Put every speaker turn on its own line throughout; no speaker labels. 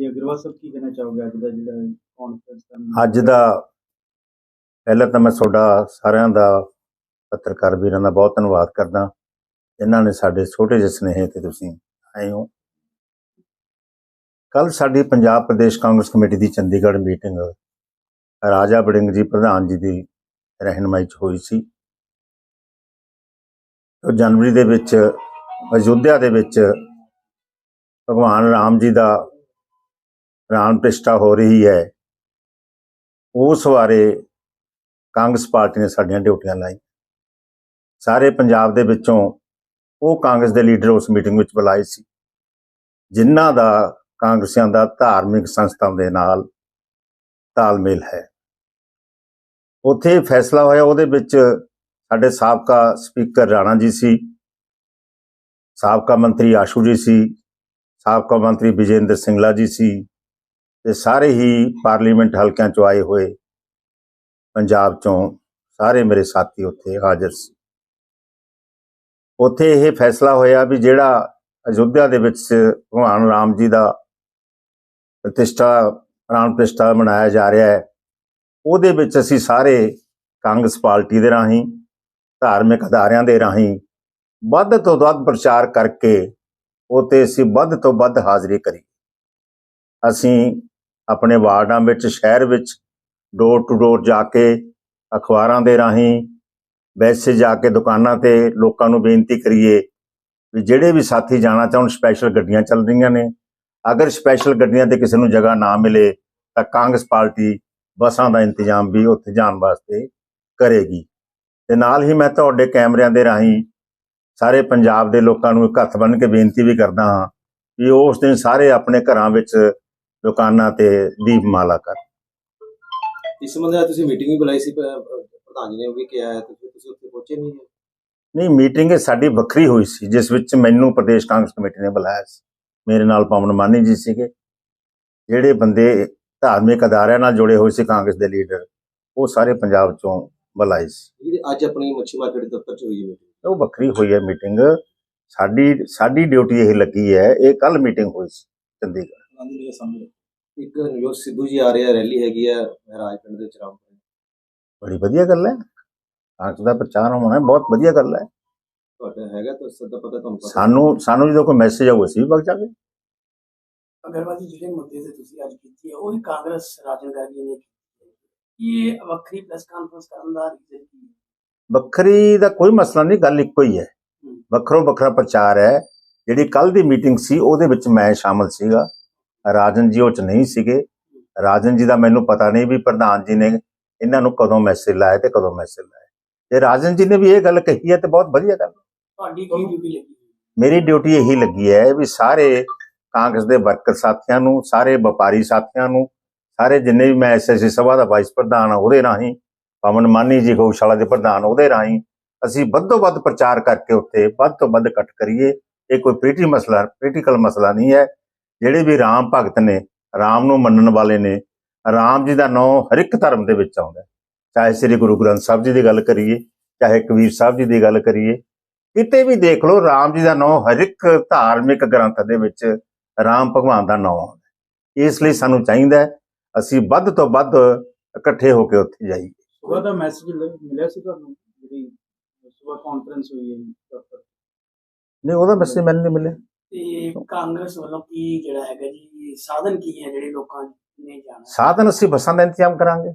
ਜੀ, ਅਗਰਵਾਲ ਸਾਹਿਬ, ਕੀ ਕਹਿਣਾ ਚਾਹੋਗੇ ਅੱਜ ਦਾ ਜਿਹੜਾ ਕਾਨਫਰੰਸ ਦਾ
ਅੱਜ ਦਾ, ਪਹਿਲਾਂ ਤਾਂ ਮੈਂ ਤੁਹਾਡਾ ਸਾਰਿਆਂ ਦਾ ਪੱਤਰਕਾਰ ਵੀਰਾਂ ਦਾ ਬਹੁਤ ਧੰਨਵਾਦ ਕਰਦਾ। ਜਿਨ੍ਹਾਂ ਨੇ ਸਾਡੇ ਛੋਟੇ ਜਿਹੇ ਸੁਨੇਹੇ ਤੇ ਤੁਸੀਂ ਆਏ ਹੋ। ਕੱਲ ਸਾਡੀ ਪੰਜਾਬ ਪ੍ਰਦੇਸ਼ ਕਾਂਗਰਸ ਕਮੇਟੀ ਦੀ ਚੰਡੀਗੜ੍ਹ ਮੀਟਿੰਗ ਰਾਜਾ ਬੜਿੰਗ ਜੀ, ਪ੍ਰਧਾਨ ਜੀ ਦੀ ਰਹਿਨਮਾਈ 'ਚ ਹੋਈ ਸੀ। ਉਹ ਜਨਵਰੀ ਦੇ ਵਿੱਚ, ਅਯੁੱਧਿਆ ਦੇ ਵਿੱਚ ਭਗਵਾਨ ਰਾਮ ਜੀ ਦਾ ਪ੍ਰਾਣ ਪ੍ਰਤਿਸ਼ਠਾ ਹੋ ਰਹੀ ਹੈ। ਉਸ ਬਾਰੇ ਕਾਂਗਰਸ ਪਾਰਟੀ ਨੇ ਸਾਡੀਆਂ ਡਿਊਟੀਆਂ ਲਾਈ ਸਾਰੇ ਪੰਜਾਬ ਦੇ ਵਿੱਚੋਂ ਉਹ ਕਾਂਗਰਸ ਦੇ ਲੀਡਰ ਉਸ ਮੀਟਿੰਗ ਵਿੱਚ ਬੁਲਾਏ ਸੀ। ਜਿਨ੍ਹਾਂ ਦਾ ਕਾਂਗਰਸੀਆਂ ਦਾ ਧਾਰਮਿਕ ਸੰਸਥਾਵਾਂ ਦੇ ਨਾਲ ਤਾਲਮੇਲ ਹੈ। ਉੱਥੇ ਫੈਸਲਾ ਹੋਇਆ, ਉਹਦੇ ਵਿੱਚ ਸਾਡੇ ਸਾਬਕਾ ਸਪੀਕਰ ਰਾਣਾ ਜੀ ਸੀ, ਸਾਬਕਾ ਮੰਤਰੀ ਆਸ਼ੂ ਜੀ ਸੀ, ਸਾਬਕਾ ਮੰਤਰੀ ਵਿਜੇਂਦਰ ਸਿੰਗਲਾ ਜੀ ਸੀ ਤੇ ਸਾਰੇ ਹੀ ਪਾਰਲੀਮੈਂਟ ਹਲਕਿਆਂ ਚੋਂ ਆਏ ਹੋਏ ਪੰਜਾਬ ਚੋਂ ਸਾਰੇ ਮੇਰੇ ਸਾਥੀ ਉੱਥੇ ਹਾਜ਼ਰ ਸੀ। ਉੱਥੇ ਇਹ ਫੈਸਲਾ ਹੋਇਆ ਵੀ ਜਿਹੜਾ ਅਯੁੱਧਿਆ ਦੇ ਵਿੱਚ ਭਗਵਾਨ ਰਾਮ ਜੀ ਦਾ ਪ੍ਰਤਿਸ਼ਠਾ, ਪ੍ਰਾਣ ਪ੍ਰਤਿਸ਼ਠਾ ਮਨਾਇਆ ਜਾ ਰਿਹਾ ਹੈ, ਉਹਦੇ ਵਿੱਚ ਅਸੀਂ ਸਾਰੇ ਕਾਂਗਰਸ ਪਾਰਟੀ ਦੇ ਰਾਹੀਂ, ਧਾਰਮਿਕ ਅਦਾਰਿਆਂ ਦੇ ਰਾਹੀਂ ਵੱਧ ਤੋਂ ਵੱਧ ਪ੍ਰਚਾਰ ਕਰਕੇ ਉਤੇ ਅਸੀਂ ਵੱਧ ਤੋਂ ਵੱਧ ਹਾਜ਼ਰੀ ਕਰੀ। ਅਸੀਂ ਆਪਣੇ ਵਾਰਡਾਂ ਵਿੱਚ, ਸ਼ਹਿਰ ਵਿੱਚ ਡੋਰ ਟੂ ਡੋਰ ਜਾ ਕੇ, ਅਖਬਾਰਾਂ ਦੇ ਰਾਹੀਂ ਵੈਸੇ ਜਾ ਕੇ ਦੁਕਾਨਾਂ ਤੇ ਲੋਕਾਂ ਨੂੰ ਬੇਨਤੀ ਕਰੀਏ ਵੀ ਜਿਹੜੇ ਵੀ ਸਾਥੀ ਜਾਣਾ ਚਾਹਣ ਸਪੈਸ਼ਲ ਗੱਡੀਆਂ ਚੱਲ ਰਹੀਆਂ ਨੇ। ਅਗਰ ਸਪੈਸ਼ਲ ਗੱਡੀਆਂ ਤੇ ਕਿਸੇ ਨੂੰ ਜਗ੍ਹਾ ਨਾ ਮਿਲੇ, ਤਾਂ ਕਾਂਗਰਸ ਪਾਰਟੀ ਬੱਸਾਂ ਦਾ ਇੰਤਜ਼ਾਮ ਵੀ ਉੱਥੇ ਜਾਣ ਵਾਸਤੇ ਕਰੇਗੀ। ਤੇ ਨਾਲ ਹੀ ਮੈਂ ਤੁਹਾਡੇ ਕੈਮਰਿਆਂ ਦੇ ਰਾਹੀਂ ਸਾਰੇ ਪੰਜਾਬ ਦੇ ਲੋਕਾਂ ਨੂੰ ਇੱਕ ਹੱਥ ਬੰਨ੍ਹ ਕੇ ਬੇਨਤੀ ਵੀ ਕਰਦਾ ਹਾਂ ਕਿ ਉਸ ਦਿਨ ਸਾਰੇ ਆਪਣੇ ਘਰਾਂ ਵਿੱਚ ਦੁਕਾਨਾਂ ਤੇ ਦੀਪਮਾਲਾ ਕਰ।
ਇਸ ਸੰਬੰਧ ਵਿੱਚ ਤੁਸੀਂ ਮੀਟਿੰਗ ਵੀ ਬੁਲਾਈ ਸੀ ਪ- ਪ੍ਰਧਾਨ ਜੀ ਨੇ ਵੀ ਕਿਹਾ ਹੈ ਤੇ ਫਿਰ ਤੁਸੀਂ ਉੱਥੇ ਪਹੁੰਚੇ ਨਹੀਂ ਹੈ।
ਨਹੀਂ ਮੀਟਿੰਗ ਸਾਡੀ ਵੱਖਰੀ ਹੋਈ ਸੀ ਜਿਸ ਵਿੱਚ ਮੈਨੂੰ ਪ੍ਰਦੇਸ਼ ਕਾਂਗਰਸ ਕਮੇਟੀ ਨੇ ਬੁਲਾਇਆ ਸੀ। ਮੇਰੇ ਨਾਲ ਪਵਨ ਮਾਨੀ ਜੀ ਸੀਗੇ। ਜਿਹੜੇ ਬੰਦੇ ਧਾਰਮਿਕ ਅਦਾਰਿਆਂ ਨਾਲ ਜੁੜੇ ਹੋਏ ਸੀ ਕਾਂਗਰਸ ਦੇ ਲੀਡਰ ਉਹ ਸਾਰੇ ਪੰਜਾਬ ਚੋਂ ਬੁਲਾਏ ਸੀ।
ਜਿਹੜੀ ਅੱਜ ਆਪਣੀ ਮੱਛੀ ਮਾਰਕੀਟ ਦਫ਼ਤਰ ਚ ਹੋਈ ਹੈ ਮੀਟਿੰਗ।
ਉਹ ਵੱਖਰੀ ਹੋਈ ਹੈ ਮੀਟਿੰਗ। ਸਾਡੀ ਸਾਡੀ ਡਿਊਟੀ ਇਹ ਲੱਗੀ ਹੈ ਇਹ ਕੱਲ ਮੀਟਿੰਗ ਹੋਈ ਸੀ ਚੰਡੀਗੜ੍ਹ।
ਗਾਂਧੀ ਦੇ ਸਾਹਮਣੇ।
ਇੱਕ ਨਵਜੋਤ ਸਿੱਧੂ ਜੀ ਆ ਰਹੇ ਆ ਰੈਲੀ ਹੈਗੀ ਆ ਮਹਾਰਾਜ ਪਿੰਡ ਦੇ ਚਰਾਮ
ਬੜੀ ਵਧੀਆ ਗੱਲ ਹੈ। ਕਾਂਗਰਸ ਦਾ ਪ੍ਰਚਾਰ ਹੋਣਾ ਬਹੁਤ ਵਧੀਆ ਗੱਲ ਹੈ।
ਤੁਹਾਡਾ ਹੈਗਾ ਤਾਂ ਸਦਾ ਪਤਾ ਤੁਹਾਨੂੰ ਪਤਾ।
ਸਾਨੂੰ ਸਾਨੂੰ ਜਦੋਂ ਕੋਈ ਮੈਸੇਜ ਆਊ ਅਸੀਂ ਵੀ ਵਗ ਜਾਵਾਂਗੇ।
ਅਗਰਵਾਲ ਜੀ ਜਿਹੜੇ ਮੁੱਦੇ ਤੇ ਤੁਸੀਂ ਅੱਜ ਕੀਤੀ ਹੈ ਉਹ ਹੀ ਕਾਂਗਰਸ ਰਾਜਨ ਗਾਂਧੀ ਨੇ ਕੀਤੀ ਹੈ। ਇਹ ਵੱਖਰੀ ਪ੍ਰੈਸ ਕਾਨਫਰੰਸ ਕਰਨ ਦਾ ਰੀਜ਼ਨ ਕੀ ਹੈ?
ਵੱਖਰੀ ਦਾ ਕੋਈ ਮਸਲਾ ਨਹੀਂ ਗੱਲ ਇੱਕੋ ਹੀ ਹੈ। ਵੱਖਰੋ ਵੱਖਰਾ ਪ੍ਰਚਾਰ ਹੈ। ਜਿਹੜੀ ਕੱਲ ਦੀ ਮੀਟਿੰਗ ਸੀ ਉਹਦੇ ਵਿੱਚ ਮੈਂ ਸ਼ਾਮਲ ਸੀਗਾ। ਰਾਜਨ ਜੀ ਉਹ ਚ ਨਹੀਂ ਸੀਗੇ। ਰਾਜਨ ਜੀ ਦਾ ਮੈਨੂੰ ਪਤਾ ਨਹੀਂ ਵੀ ਪ੍ਰਧਾਨ ਜੀ ਨੇ ਇਹਨਾਂ ਨੂੰ ਕਦੋਂ ਮੈਸੇਜ ਲਾਇਆ ਤੇ ਕਦੋਂ ਮੈਸੇਜ ਲਾਇਆ। ਤੇ ਰਾਜਨ ਜੀ ਨੇ ਵੀ ਇਹ ਗੱਲ ਕਹੀ ਹੈ ਤੇ ਬਹੁਤ ਵਧੀਆ ਗੱਲ।
ਤੁਹਾਡੀ ਕੀ ਡਿਊਟੀ ਲੱਗੀ?
ਮੇਰੀ ਡਿਊਟੀ ਇਹੀ ਲੱਗੀ ਹੈ ਵੀ ਸਾਰੇ ਕਾਂਗਰਸ ਦੇ ਵਰਕਰ ਸਾਥੀਆਂ ਨੂੰ ਸਾਰੇ ਵਪਾਰੀ ਸਾਥੀਆਂ ਨੂੰ ਸਾਰੇ ਜਿੰਨੇ ਵੀ ਮੈਂ ਐਸਐਸਸੀ ਸਭਾ ਦਾ ਵਾਈਸ ਪ੍ਰਧਾਨ ਉਹਦੇ ਰਾਹੀਂ ਪਵਨ ਮਾਨੀ ਜੀ ਗਊਸ਼ਾਲਾ ਦੇ ਪ੍ਰਧਾਨ ਉਹਦੇ ਰਾਹੀਂ ਅਸੀਂ ਵੱਧੋ ਵੱਧ ਪ੍ਰਚਾਰ ਕਰਕੇ ਉੱਥੇ ਵੱਧ ਤੋਂ ਵੱਧ ਇਕੱਠ ਕਰੀਏ। ਇਹ ਕੋਈ ਪ੍ਰੀਟੀ ਮਸਲਾ ਪੋਲੀਟੀਕਲ ਮਸਲਾ ਨਹੀਂ ਹੈ। ਜਿਹੜੇ ਵੀ ਰਾਮ ਭਗਤ ਨੇ ਰਾਮ ਨੂੰ ਮੰਨਣ ਵਾਲੇ ਨੇ ਰਾਮ ਜੀ ਦਾ ਨਾਮ ਹਰ ਇੱਕ ਧਰਮ ਦੇ ਵਿੱਚ ਆਉਂਦਾ। ਚਾਹੇ ਸ੍ਰੀ ਗੁਰੂ ਗ੍ਰੰਥ ਸਾਹਿਬ ਜੀ ਦੀ ਗੱਲ ਕਰੀਏ ਚਾਹੇ ਕਬੀਰ ਸਾਹਿਬ ਜੀ ਦੀ ਗੱਲ ਕਰੀਏ ਕਿਤੇ ਵੀ ਦੇਖ ਲਓ ਰਾਮ ਜੀ ਦਾ ਨਾਮ ਹਰ ਇੱਕ ਧਾਰਮਿਕ ਗ੍ਰੰਥ ਦੇ ਵਿੱਚ ਰਾਮ ਭਗਵਾਨ ਦਾ ਨਾਮ ਆਉਂਦਾ। ਇਸ ਲਈ ਸਾਨੂੰ ਚਾਹੀਦਾ ਅਸੀਂ ਵੱਧ ਤੋਂ ਵੱਧ ਇਕੱਠੇ ਹੋ ਕੇ ਉੱਥੇ ਜਾਈਏ
ਦਾ ਮੈਸੇਜ ਮਿਲਿਆ ਸੀ ਤੁਹਾਨੂੰ ਜਿਹੜੀ ਸੁਬਹ ਕਾਨਫਰੰਸ ਹੋਈ ਹੈ
ਨਹੀਂ ਉਹਦਾ ਮੈਸੇਜ ਮੈਨੂੰ ਨਹੀਂ ਮਿਲਿਆ
ਤੇ ਕਾਂਗਰਸ ਵੱਲੋਂ ਕੀ ਜਿਹੜਾ ਹੈਗਾ ਜੀ ਸਾਧਨ ਕੀ ਹੈ ਜਿਹੜੇ ਲੋਕਾਂ ਨੇ ਜਾਣਾ?
ਸਾਧਨ ਅਸੀਂ ਬੱਸਾਂ ਦਾ ਇੰਤਜ਼ਾਮ ਕਰਾਂਗੇ।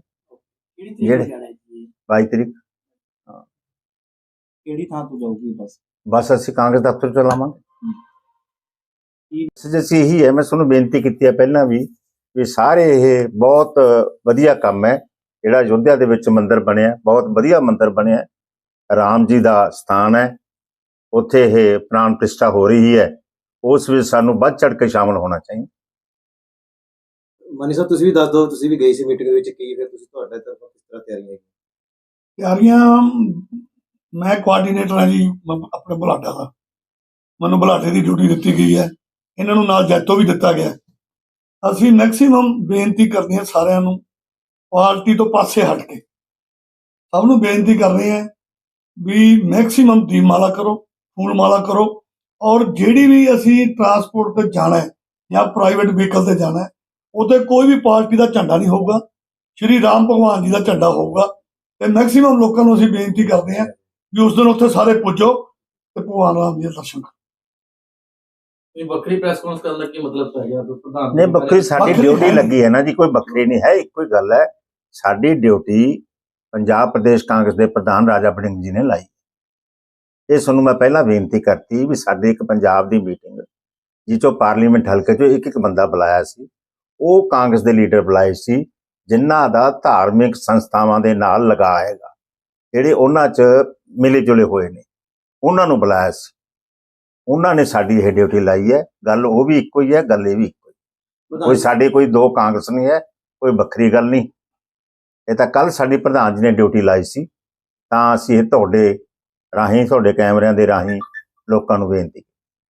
ਕਿਹੜੀ ਤਰੀਕ ਨੂੰ ਜਾਣਾ ਜੀ
22 ਤਰੀਕ।
ਕਿਹੜੀ ਥਾਂ ਤੋਂ ਜਾਊਗੀ ਬੱਸ?
ਬਸ ਅਸੀਂ ਕਾਂਗਰਸ ਦਫ਼ਤਰ ਚ ਲਾਵਾਂਗੇ। ਅਸੀਂ ਇਹੀ ਹੈ ਮੈਂ ਤੁਹਾਨੂੰ ਬੇਨਤੀ ਕੀਤੀ ਹੈ ਪਹਿਲਾਂ ਵੀ ਵੀ ਸਾਰੇ ਇਹ ਬਹੁਤ ਵਧੀਆ ਕੰਮ ਹੈ ਜਿਹੜਾ ਅਯੁੱਧਿਆ ਦੇ ਵਿੱਚ ਮੰਦਿਰ ਬਣਿਆ ਬਹੁਤ ਵਧੀਆ ਮੰਦਿਰ ਬਣਿਆ। ਰਾਮ ਜੀ ਦਾ ਸਥਾਨ ਹੈ। ਉੱਥੇ ਇਹ ਪ੍ਰਾਣ ਪ੍ਰਤਿਸ਼ਠਾ ਹੋ ਰਹੀ ਹੈ। ਉਸ ਵਿੱਚ ਸਾਨੂੰ ਵੱਧ ਚੜ ਕੇ ਸ਼ਾਮਲ ਹੋਣਾ ਚਾਹੀਦਾ।
ਮਨੀ ਸਾਹਿਬ ਤੁਸੀਂ ਵੀ ਦੱਸ ਦਿਓ ਤੁਸੀਂ ਵੀ ਗਏ ਸੀ ਮੀਟਿੰਗ ਦੇ ਵਿੱਚ ਕੀ ਫਿਰ ਤੁਸੀਂ ਤੁਹਾਡੇ ਤਰਫੋਂ ਕਿਸ ਤਰ੍ਹਾਂ ਤਿਆਰੀ ਹੈ
ਤਿਆਰੀਆਂ ਮੈਂ ਕੋਆਰਡੀਨੇਟਰ ਹਾਂ ਜੀ ਮ- ਆਪਣੇ ਬੁਲਾਡਾ ਦਾ। ਮੈਨੂੰ ਬੁਲਾਡੇ ਦੀ ਡਿਊਟੀ ਦਿੱਤੀ ਗਈ ਹੈ। ਇਹਨਾਂ ਨੂੰ ਨਾਲ ਜੈਤੋ ਵੀ ਦਿੱਤਾ ਗਿਆ। ਅਸੀਂ ਮੈਕਸਿਮਮ ਬੇਨਤੀ ਕਰਦੇ ਹਾਂ ਸਾਰਿਆਂ ਨੂੰ ਪਾਰਟੀ ਤੋਂ ਪਾਸੇ ਹਟ ਕੇ। ਸਭ ਨੂੰ ਬੇਨਤੀ ਕਰ ਰਹੇ ਹਾਂ ਵੀ ਮੈਕਸਿਮਮ ਦੀਪਮਾਲਾ ਕਰੋ ਫੂਲ ਮਾਲਾ ਕਰੋ ਔਰ ਜਿਹੜੀ ਵੀ ਅਸੀਂ ਟਰਾਂਸਪੋਰਟ ਤੇ ਜਾਣਾ ਹੈ ਜਾਂ ਪ੍ਰਾਈਵੇਟ ਵਹੀਕਲ ਤੇ ਜਾਣਾ ਹੈ ਉੱਥੇ ਕੋਈ ਵੀ ਪਾਰਟੀ ਦਾ ਝੰਡਾ ਨਹੀਂ ਹੋਊਗਾ। ਸ਼੍ਰੀ ਰਾਮ ਭਗਵਾਨ ਜੀ ਦਾ ਝੰਡਾ ਹੋਊਗਾ ਤੇ ਮੈਕਸਿਮਮ ਲੋਕਾਂ ਨੂੰ ਅਸੀਂ ਬੇਨਤੀ ਕਰਦੇ ਹਾਂ ਕਿ ਉਸ ਦਿਨ ਉੱਥੇ ਸਾਰੇ ਪੁੱਜੋ ਤੇ ਭਗਵਾਨ ਰਾਮ ਜੀ ਦੇ ਦਰਸ਼ਨ ਕਰੋ।
ਇਹ ਵੱਖਰੀ ਪ੍ਰੈਸ ਕਾਨਫਰੰਸ ਕਰਨ ਦਾ ਕੀ ਮਤਲਬ ਪੈ ਗਿਆ? ਤੋ ਪ੍ਰਧਾਨ
ਨਹੀਂ ਵੱਖਰੀ ਸਾਡੀ ਡਿਊਟੀ। ਲੱਗੀ ਹੈ ਨਾ ਜੀ ਕੋਈ ਵੱਖਰੀ ਨਹੀਂ ਹੈ ਇੱਕੋ ਹੀ ਗੱਲ ਹੈ। ਸਾਡੀ ਡਿਊਟੀ ਪੰਜਾਬ ਪ੍ਰਦੇਸ਼ ਕਾਂਗਰਸ ਦੇ ਪ੍ਰਧਾਨ ਰਾਜਾ ਵੜਿੰਗ ਜੀ ਨੇ ਲਾਈ। ਇਹ ਤੁਹਾਨੂੰ ਮੈਂ ਪਹਿਲਾਂ ਬੇਨਤੀ ਕਰਤੀ ਵੀ ਸਾਡੇ ਇੱਕ ਪੰਜਾਬ ਦੀ ਮੀਟਿੰਗ ਜਿਸ 'ਚੋਂ ਪਾਰਲੀਮੈਂਟ ਹਲਕੇ ਚੋਂ ਇੱਕ ਇੱਕ ਬੰਦਾ ਬੁਲਾਇਆ ਸੀ, ਉਹ ਕਾਂਗਰਸ ਦੇ ਲੀਡਰ ਬੁਲਾਏ ਸੀ ਜਿਨ੍ਹਾਂ ਦਾ ਧਾਰਮਿਕ ਸੰਸਥਾਵਾਂ ਦੇ ਨਾਲ ਲਗਾ ਹੈਗਾ, ਜਿਹੜੇ ਉਹਨਾਂ 'ਚ ਮਿਲੇ ਜੁਲੇ ਹੋਏ ਨੇ, ਉਹਨਾਂ ਨੂੰ ਬੁਲਾਇਆ ਸੀ। ਉਹਨਾਂ ਨੇ ਸਾਡੀ ਇਹ ਡਿਊਟੀ ਲਾਈ ਹੈ, ਗੱਲ ਉਹ ਵੀ ਇੱਕੋ ਹੀ ਹੈ, ਗੱਲ ਇਹ ਵੀ ਇੱਕੋ ਹੀ। ਕੋਈ ਸਾਡੇ ਕੋਈ ਦੋ ਕਾਂਗਰਸ ਨਹੀਂ ਹੈ, ਕੋਈ ਵੱਖਰੀ ਗੱਲ ਨਹੀਂ। ਇਹ ਤਾਂ ਕੱਲ ਸਾਡੀ ਪ੍ਰਧਾਨ ਜੀ ਨੇ ਡਿਊਟੀ ਲਾਈ ਸੀ, ਤਾਂ ਅਸੀਂ ਇਹ ਤੁਹਾਡੇ ਰਾਹੀਂ ਤੁਹਾਡੇ ਕੈਮਰਿਆਂ ਦੇ ਰਾਹੀਂ ਲੋਕਾਂ ਨੂੰ ਬੇਨਤੀ।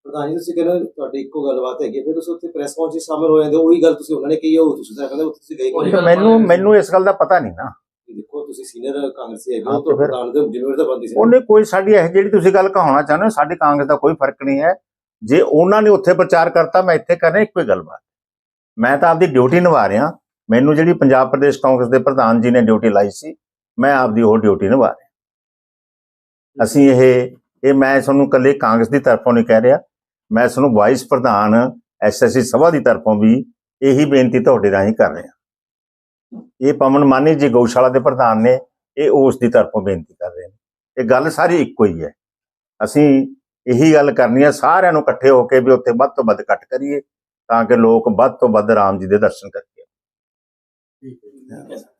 ਪ੍ਰਧਾਨ ਜੀ ਤੁਸੀਂ ਕਹਿੰਦੇ ਤੁਹਾਡੀ ਇੱਕੋ ਗੱਲਬਾਤ ਹੈਗੀ ਹੈ, ਫਿਰ ਤੁਸੀਂ ਉੱਥੇ ਪ੍ਰੈਸ ਕਾਨਫਰੰਸ 'ਚ ਸ਼ਾਮਲ ਹੋ ਜਾਂਦੇ ਹੋ, ਉਹੀ ਗੱਲ ਤੁਸੀਂ ਉਹਨਾਂ ਨੇ ਕਹੀ ਉਹ ਤੁਸੀਂ ਤਾਂ ਕਹਿੰਦੇ ਗਏ
ਮੈਨੂੰ ਮੈਨੂੰ ਇਸ ਗੱਲ ਦਾ ਪਤਾ ਨਹੀਂ ਨਾ।
ਨਹੀਂ? ਦੇਖੋ ਤੁਸੀਂ ਸੀਨੀਅਰ ਕਾਂਗਰਸੀ ਹੈਗੇ
ਹਾਂ, ਤੇ
ਪ੍ਰਧਾਨ ਦੇ ਜ਼ਿੰਮੇਵਾਰੀ ਤਾਂ ਬੰਦੀ ਸੀ ਨਾ।
ਉਹਨੇ ਕੋਈ ਸਾਡੀ ਇਹ ਜਿਹੜੀ ਤੁਸੀਂ ਗੱਲ ਕਹਾਉਣਾ ਚਾਹੁੰਦੇ ਹੋ ਸਾਡੀ ਕਾਂਗਰਸ ਦਾ ਕੋਈ ਫ਼ਰਕ ਨਹੀਂ ਹੈ। ਜੇ ਉਹਨਾਂ ਨੇ ਉੱਥੇ ਪ੍ਰਚਾਰ ਕਰਤਾ ਮੈਂ ਇੱਥੇ ਕਰ ਰਿਹਾ ਇੱਕੋ ਹੀ ਗੱਲਬਾਤ। ਮੈਂ ਤਾਂ ਆਪਦੀ ਡਿਊਟੀ ਨਿਭਾ ਰਿਹਾ। ਮੈਨੂੰ ਜਿਹੜੀ ਪੰਜਾਬ ਪ੍ਰਦੇਸ਼ ਕਾਂਗਰਸ ਦੇ ਪ੍ਰਧਾਨ ਜੀ ਨੇ ਡਿਊਟੀ ਲਾਈ ਸੀ ਮੈਂ ਆਪਦੀ ਉਹ ਡਿਊਟੀ ਨਿਭਾ ਰਿਹਾ। ਅਸੀਂ ਇਹ ਇਹ ਮੈਂ ਤੁਹਾਨੂੰ ਇਕੱਲੇ ਕਾਂਗਰਸ ਦੀ ਤਰਫੋਂ ਨਹੀਂ ਕਹਿ ਰਿਹਾ। ਮੈਂ ਤੁਹਾਨੂੰ ਵਾਈਸ ਪ੍ਰਧਾਨ ਐਸਐਸਸੀ ਸਭਾ ਦੀ ਤਰਫੋਂ ਵੀ ਇਹੀ ਬੇਨਤੀ ਤੁਹਾਡੇ ਰਾਹੀਂ ਕਰ ਰਿਹਾ। ਇਹ ਪਵਨ ਮਾਨੀ ਜੀ ਗਊਸ਼ਾਲਾ ਦੇ ਪ੍ਰਧਾਨ ਨੇ, ਇਹ ਉਸ ਦੀ ਤਰਫੋਂ ਬੇਨਤੀ ਕਰ ਰਹੇ ਨੇ। ਇਹ ਗੱਲ ਸਾਰੀ ਇੱਕੋ ਹੀ ਹੈ। ਅਸੀਂ ਇਹੀ ਗੱਲ ਕਰਨੀ ਹੈ, ਸਾਰਿਆਂ ਨੂੰ ਇਕੱਠੇ ਹੋ ਕੇ ਵੀ ਉੱਥੇ ਵੱਧ ਤੋਂ ਵੱਧ ਇਕੱਠ ਕਰੀਏ, ਤਾਂ ਕਿ ਲੋਕ ਵੱਧ ਤੋਂ ਵੱਧ ਰਾਮ ਜੀ ਦੇ ਦਰਸ਼ਨ ਕਰਕੇ
ਠੀਕ ਹੈ